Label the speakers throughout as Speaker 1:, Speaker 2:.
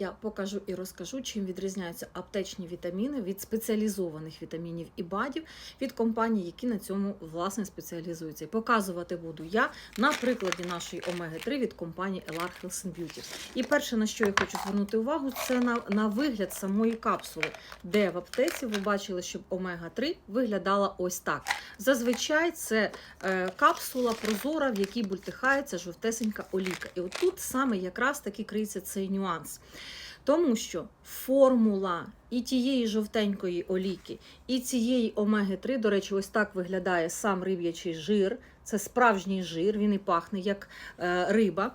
Speaker 1: Я покажу і розкажу, чим відрізняються аптечні вітаміни від спеціалізованих вітамінів і БАДів від компаній, які на цьому власне спеціалізуються. І показувати буду я на прикладі нашої омеги-3 від компанії LR Health and Beauty. І перше, на що я хочу звернути увагу, це на, на вигляд самої капсули, де в аптеці ви бачили, щоб омега-3 виглядала ось так. Зазвичай це е, капсула прозора, в якій бультихається жовтесенька оліка. І от тут саме якраз таки криється цей нюанс. Тому що формула і тієї жовтенької оліки, і цієї омеги-3, до речі, ось так виглядає сам риб'ячий жир. Це справжній жир, він і пахне як е, риба.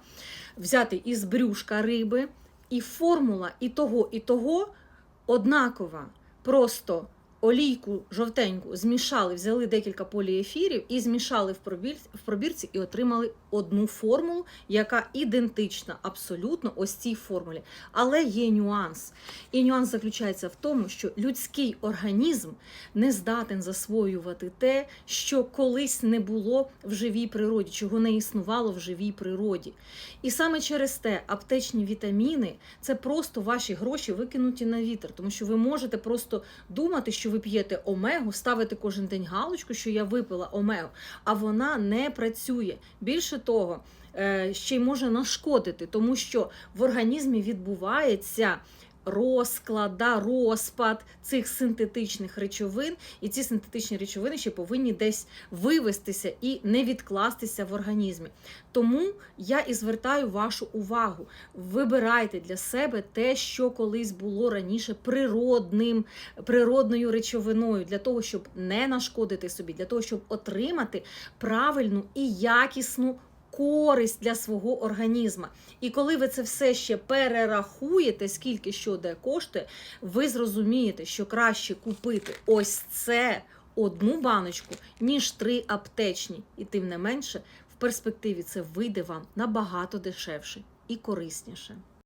Speaker 1: Взяти із брюшка риби. І формула і того, і того однакова. Просто олійку жовтеньку змішали, взяли декілька поліефірів і змішали в, пробір, в пробірці і отримали одну формулу, яка ідентична абсолютно ось цій формулі. Але є нюанс. І нюанс заключається в тому, що людський організм не здатен засвоювати те, що колись не було в живій природі, чого не існувало в живій природі. І саме через те аптечні вітаміни це просто ваші гроші викинуті на вітер, тому що ви можете просто думати, що ви п'єте омегу, ставити кожен день галочку, що я випила омегу, а вона не працює. Більше того, е, ще й може нашкодити, тому що в організмі відбувається. Розклад, да, розпад цих синтетичних речовин, і ці синтетичні речовини ще повинні десь вивестися і не відкластися в організмі. Тому я і звертаю вашу увагу. Вибирайте для себе те, що колись було раніше природним, природною речовиною, для того, щоб не нашкодити собі, для того, щоб отримати правильну і якісну користь для свого організму. І коли ви це все ще перерахуєте, скільки що де коштує, ви зрозумієте, що краще купити ось це одну баночку, ніж три аптечні. І тим не менше, в перспективі це вийде вам набагато дешевше і корисніше.